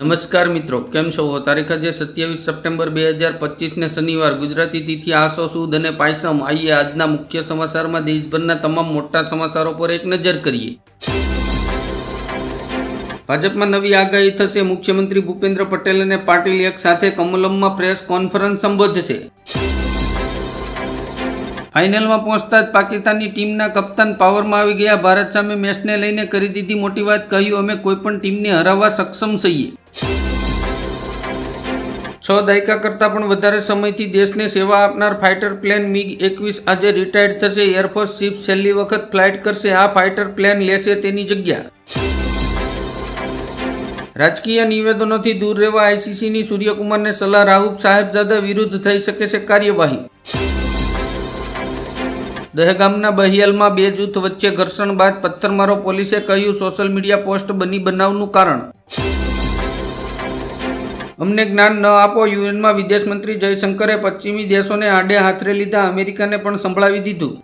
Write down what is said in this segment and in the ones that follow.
નમસ્કાર મિત્રો, કેમ છો? તારીખ આજે સત્યાવીસ સપ્ટેમ્બર બે હજાર પચીસને શનિવાર. ગુજરાતી તિથિ આસો સુદ અને પાયસમ. આઈએ આજના મુખ્ય સમાચારમાં દેશભરના તમામ મોટા સમાચારો પર એક નજર કરીએ. ભાજપમાં નવી આગાહી થશે. મુખ્યમંત્રી ભૂપેન્દ્ર પટેલ અને પાટીલ એક સાથે કમલમમાં પ્રેસ કોન્ફરન્સ સંબોધશે. ફાઇનલમાં પહોંચતા જ પાકિસ્તાનની ટીમના કપ્તાન પાવરમાં આવી ગયા. ભારત સામે મેચને લઈને કરી દીધી મોટી વાત. કહ્યું, અમે કોઈપણ ટીમને હરાવવા સક્ષમ છીએ. છ દાયકા કરતાં પણ વધારે સમયથી દેશને સેવા આપનાર ફાઇટર પ્લેન મિગ એકવીસ આજે રિટાયર્ડ થશે. એરફોર્સ શિપ છેલ્લી વખત ફ્લાઇટ કરશે. આ ફાઇટર પ્લેન લેશે તેની જગ્યા. રાજકીય નિવેદનોથી દૂર રહેવા આઈસીસીની સૂર્યકુમારને સલાહ રાહુલ સાહેબજાદા વિરુદ્ધ થઈ શકે છે કાર્યવાહી. દહેગામના બહિયાલમાં બે જૂથ વચ્ચે ઘર્ષણ બાદ પથ્થરમારો પોલીસે કહ્યું સોશિયલ મીડિયા પોસ્ટ બની બનાવનું કારણ. અમને જ્ઞાન ન આપો, યુએનમાં વિદેશ મંત્રી જયશંકરે પશ્ચિમી દેશોને આડે હાથરે લીધા, અમેરિકાને પણ સંભળાવી દીધું.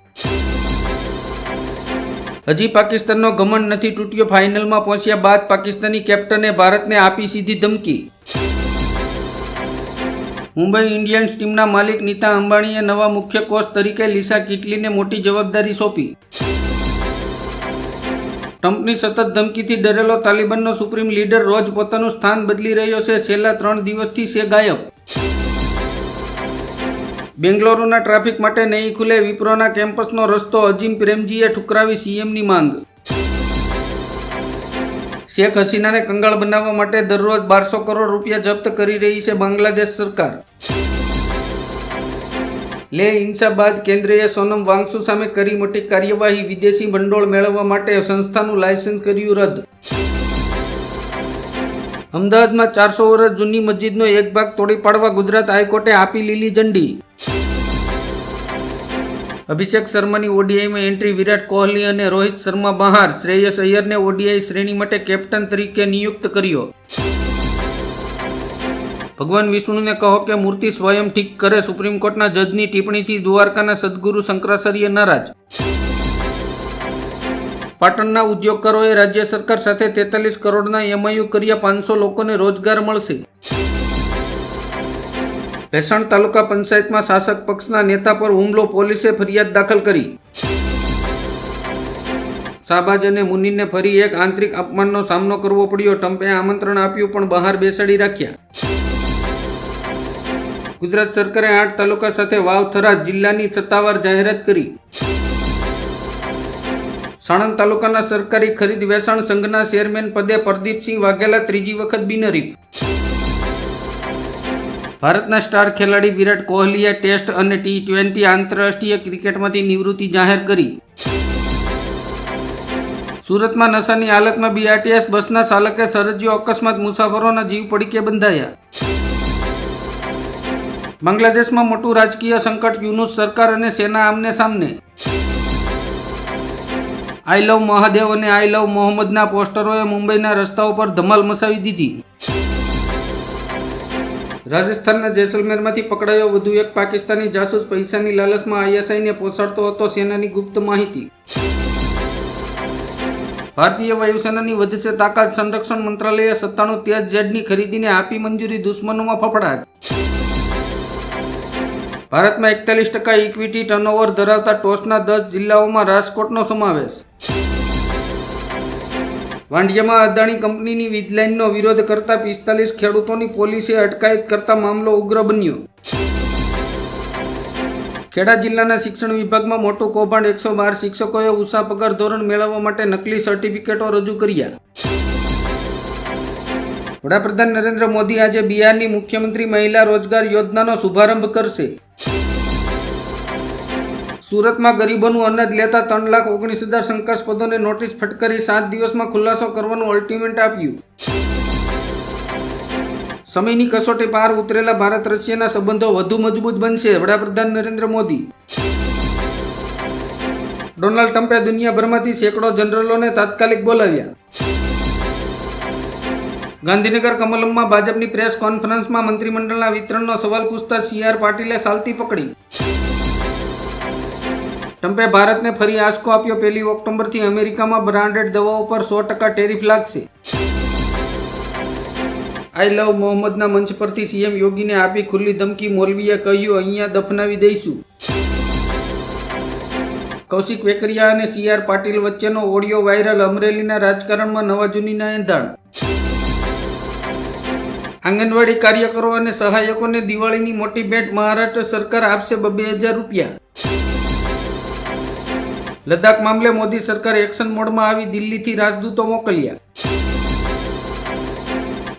હજી પાકિસ્તાનનો ઘમંડ નથી તૂટ્યો, ફાઇનલમાં પહોંચ્યા બાદ પાકિસ્તાની કેપ્ટને ભારતને આપી સીધી ધમકી. મુંબઈ ઇન્ડિયન્સ ટીમના માલિક નીતા અંબાણીએ નવા મુખ્ય કોચ તરીકે લીસા કિટલીને મોટી જવાબદારી સોંપી. ટ્રમ્પની સતત ધમકીથી ડરેલો તાલિબાનનો સુપ્રીમ લીડર રોજ પોતાનું સ્થાન બદલી રહ્યો છે. છેલ્લા ત્રણ દિવસથી છે ગાયબ. બેંગ્લોરુના ટ્રાફિક માટે નહીં ખુલે વિપ્રોના કેમ્પસનો રસ્તો, અજીમ પ્રેમજીએ ઠુકરાવી સીએમની માંગ. શેખ હસીનાને કંગાળ બનાવવા માટે દરરોજ બારસો કરોડ રૂપિયા જપ્ત કરી રહી છે બાંગ્લાદેશ સરકાર. લે હિંસા બાદ કેન્દ્રએ સોનમ વાંગસુ સામે કરી મોટી કાર્યવાહી વિદેશી ભંડોળ મેળવવા માટે સંસ્થાનું લાયસન્સ કર્યું રદ. અમદાવાદમાં ચારસો વર્ષ જૂની મસ્જિદનો એક ભાગ તોડી પાડવા ગુજરાત હાઈકોર્ટે આપી લીલી ઝંડી. અભિષેક શર્માની ઓડીઆઈમાં એન્ટ્રી વિરાટ કોહલી અને રોહિત શર્મા બહાર. શ્રેયસ અય્યરને ઓડીઆઈ શ્રેણી માટે કેપ્ટન તરીકે નિયુક્ત કર્યો. ભગવાન વિષ્ણુને કહો કે મૂર્તિ સ્વયં ઠીક કરે, સુપ્રીમ કોર્ટના જજની ટિપ્પણીથી દ્વારકાના સદગુરુ શંકરાચાર્ય નારાજ. પાટણના ઉદ્યોગકારોએ રાજ્ય સરકાર સાથે તેતાલીસ કરોડના એમઆઈયુ કર્યા, પાંચસો લોકોને રોજગાર મળશે. ભેસણ તાલુકા પંચાયતમાં શાસક પક્ષના નેતા પર હુમલો, પોલીસે ફરિયાદ દાખલ કરી. શાહબાજ અને મુનિને ફરી એક આંતરિક અપમાનનો સામનો કરવો પડ્યો, ટ્રમ્પે આમંત્રણ આપ્યું પણ બહાર બેસાડી રાખ્યા. ગુજરાત સરકારે આઠ તાલુકા સાથે વાવ થરાદ જિલ્લાની સત્તાવાર જાહેરાત કરી. સાણંદ તાલુકાના સરકારી ખરીદ વેચાણ સંઘના ચેરમેન પદે પ્રદીપસિંહ વાઘેલા ત્રીજી વખત બિનહરીફ. ભારતના સ્ટાર ખેલાડી વિરાટ કોહલીએ ટેસ્ટ અને ટી ટ્વેન્ટી આંતરરાષ્ટ્રીય ક્રિકેટમાંથી નિવૃત્તિ જાહેર કરી. સુરતમાં નશાની હાલતમાં બીઆરટીએસ બસના ચાલકે સર્જ્યો અકસ્માત, મુસાફરોના જીવ પડીકે બંધાયા. બાંગ્લાદેશમાં મોટું રાજકીય સંકટ યુનુસ સરકાર અને સેના આમને સામને. આઈ લવ મહાદેવ અને આઈ લવ મોહમ્મદના પોસ્ટરોએ મુંબઈના રસ્તાઓ પર ધમાલ મચાવી દીધી. રાજસ્થાનના જેસલમેરમાંથી પકડાયો વધુ એક પાકિસ્તાની જાસૂસ. પૈસાની લાલચમાં આઈએસઆઈને પહોંચાડતો હતો સેનાની ગુપ્ત માહિતી. ભારતીય વાયુસેનાની વધશે તાકાત. સંરક્ષણ મંત્રાલયે સત્તાણું તેજ ઝેડની ખરીદીને આપી મંજૂરી. દુશ્મનોમાં ફફડાટ. ભારતમાં એકતાલીસ ટકા ઇક્વિટી ટર્નઓવર ધરાવતા ટોચના દસ જિલ્લાઓમાં રાજકોટનો સમાવેશ. વાંઢિયામાં અદાણી કંપનીની વીજલાઇનનો વિરોધ કરતા પિસ્તાલીસ ખેડૂતોની પોલીસે અટકાયત કરતા મામલો ઉગ્ર બન્યો. ખેડા જિલ્લાના શિક્ષણ વિભાગમાં મોટું કૌભાંડ એકસો બાર શિક્ષકોએ ઉષા પગાર ધોરણ મેળવવા માટે નકલી સર્ટિફિકેટો રજૂ કર્યા. વડાપ્રધાન નરેન્દ્ર મોદી આજે બિહારની મુખ્યમંત્રી મહિલા રોજગાર યોજનાનો શુભારંભ કરશે. સુરતમાં ગરીબોનું અનાજ લેતા ત્રણ લાખ ઓગણીસ હજાર શંકાસ્પદોને નોટિસ ફટકારી સાત દિવસમાં ખુલાસો કરવાનું અલ્ટિમેટ આપ્યું. સમયની કસોટી પાર ઉતરેલા ભારત રશિયાના સંબંધો વધુ મજબૂત બનશે, વડાપ્રધાન નરેન્દ્ર મોદી. ડોનાલ્ડ ટ્રમ્પે દુનિયાભરમાંથી સેંકડો જનરલોને તાત્કાલિક બોલાવ્યા. ગાંધીનગર કમલમમાં ભાજપની પ્રેસ કોન્ફરન્સમાં મંત્રીમંડળના વિતરણનો સવાલ પૂછતા સી આર પાટીલે સાલતી પકડી. ટ્રમ્પે ભારતને ફરી આંચકો આપ્યો પહેલી ઓક્ટોબરથી અમેરિકામાં બ્રાન્ડેડ દવાઓ પર સો ટકા ટેરિફ લાગશે. આઈ લવ મોહમ્મદના મંચ પરથી સીએમ યોગીને આપી ખુલ્લી ધમકી, મોલવીએ કહ્યું, અહીંયા દફનાવી દઈશું. કૌશિક વેકરિયા અને સી આર પાટીલ વચ્ચેનો ઓડિયો વાયરલ, અમરેલીના રાજકારણમાં નવા જૂનીના એંધાણ. આંગણવાડી કાર્યકરો અને સહાયકોને દિવાળીની મોટી ભેટ, મહારાષ્ટ્ર સરકાર આપશે બબે હજાર રૂપિયા. લદ્દાખ મામલે મોદી સરકાર એક્શન મોડમાં આવી દિલ્હીથી રાજદૂતો મોકલ્યા.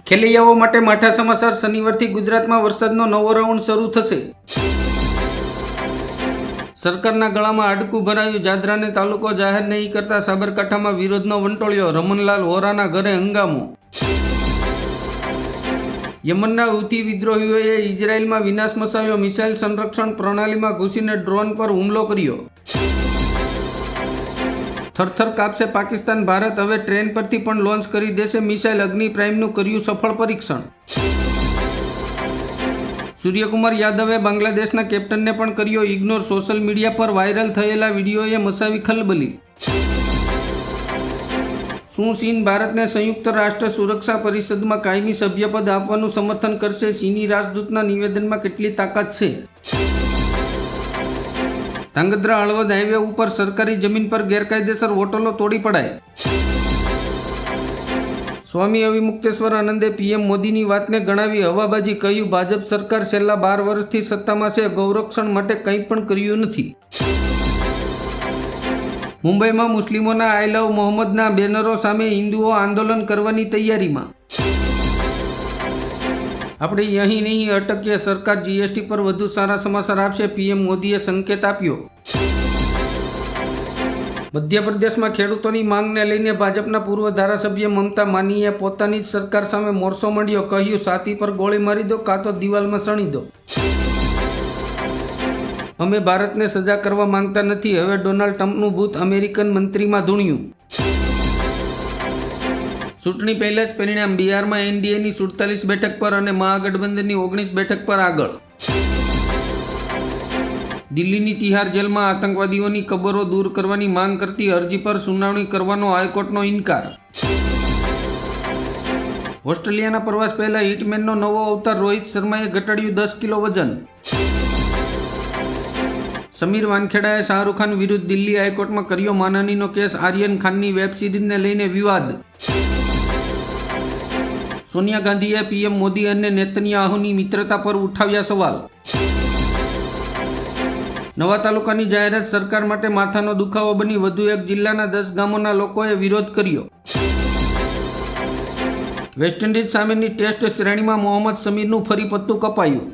ખેલૈયાઓ માટે માઠા સમાચાર, શનિવારથી ગુજરાતમાં વરસાદનો નવો રાઉન્ડ શરૂ થશે. સરકારના ગળામાં હાડકું ભરાયું, જાદરાને તાલુકો જાહેર નહીં કરતા સાબરકાંઠામાં વિરોધનો વંટોળ્યો રમનલાલ વોરાના ઘરે હંગામો. યમનના હુથી વિદ્રોહીઓએ ઇઝરાયેલમાં વિનાશ મચાવ્યો, મિસાઇલ સંરક્ષણ પ્રણાલીમાં ઘૂસીને ડ્રોન પર હુમલો કર્યો. થરથર કાપશે પાકિસ્તાન, ભારત હવે ટ્રેન પરથી પણ લોન્ચ કરી દેશે મિસાઇલ અગ્નિ પ્રાઇમનું કર્યું સફળ પરીક્ષણ. સૂર્યકુમાર યાદવે બાંગ્લાદેશના કેપ્ટનને પણ કર્યો ઇગ્નોર સોશિયલ મીડિયા પર વાયરલ થયેલા વિડીયોએ મસાવી ખલબલી. શું ચીન ભારતને સંયુક્ત રાષ્ટ્ર સુરક્ષા પરિષદમાં કાયમી સભ્યપદ આપવાનું સમર્થન કરશે? ચીની રાજદૂતના નિવેદનમાં કેટલી તાકાત છે? ધાંગધ્રા હળવદ હાઈવે ઉપર સરકારી જમીન પર ગેરકાયદેસર હોટલો તોડી પડાય. સ્વામી અવિમુક્તેશ્વર આનંદે પીએમ મોદીની વાતને ગણાવી હવાબાજી કહ્યું, ભાજપ સરકાર છેલ્લા બાર વર્ષથી સત્તામાં છે, ગૌરક્ષણ માટે કંઈ પણ કર્યું નથી. મુંબઈમાં મુસ્લિમોના આઈ લવ મોહમ્મદના બેનરો સામે હિન્દુઓ આંદોલન કરવાની તૈયારીમાં. આપણે અહીં નહીં, અટકીએ. સરકાર જીએસટી પર વધુ સારા સમાચાર આપશે, પીએમ મોદીએ સંકેત આપ્યો. મધ્યપ્રદેશમાં ખેડૂતોની માંગને લઈને ભાજપના પૂર્વ ધારાસભ્ય મમતા માનીએ પોતાની જ સરકાર સામે મોરસો માંડ્યો. કહ્યું સાથી પર ગોળી મારી દો કાં તો દિવાલમાં સણી દો. અમે ભારતને સજા કરવા માંગતા નથી. હવે ડોનાલ્ડ ટ્રમ્પનું ભૂત અમેરિકન મંત્રીમાં ધૂણ્યું. ચૂંટણી પહેલા જ પરિણામ બિહારમાં એનડીએની સુડતાલીસ બેઠક પર અને મહાગઠબંધનની ઓગણીસ બેઠક પર આગળ. દિલ્હીની તિહાર જેલમાં આતંકવાદીઓની કબરો દૂર કરવાની માંગ કરતી અરજી પર સુનાવણી કરવાનો હાઈકોર્ટનો ઇનકાર. ઓસ્ટ્રેલિયાના પ્રવાસ પહેલા હિટમેનનો નવો અવતાર રોહિત શર્માએ ઘટાડ્યું દસ કિલો વજન. સમીર વાનખેડાએ શાહરૂખ ખાન વિરુદ્ધ દિલ્હી હાઈકોર્ટમાં કર્યો માનહાનીનો કેસ આર્યન ખાનની વેબ સિરીઝને લઈને વિવાદ. સોનિયા ગાંધીએ પીએમ મોદી અને નેતન્યાહુની મિત્રતા પર ઉઠાવ્યા સવાલ. નવા તાલુકાની જાહેરાત સરકાર માટે માથાનો દુખાવો બની વધુ એક જિલ્લાના દસ ગામોના લોકોએ વિરોધ કર્યો. વેસ્ટ ઇન્ડિઝ સામેની ટેસ્ટ શ્રેણીમાં મોહમ્મદ સમીરનું ફરી પત્તું કપાયું.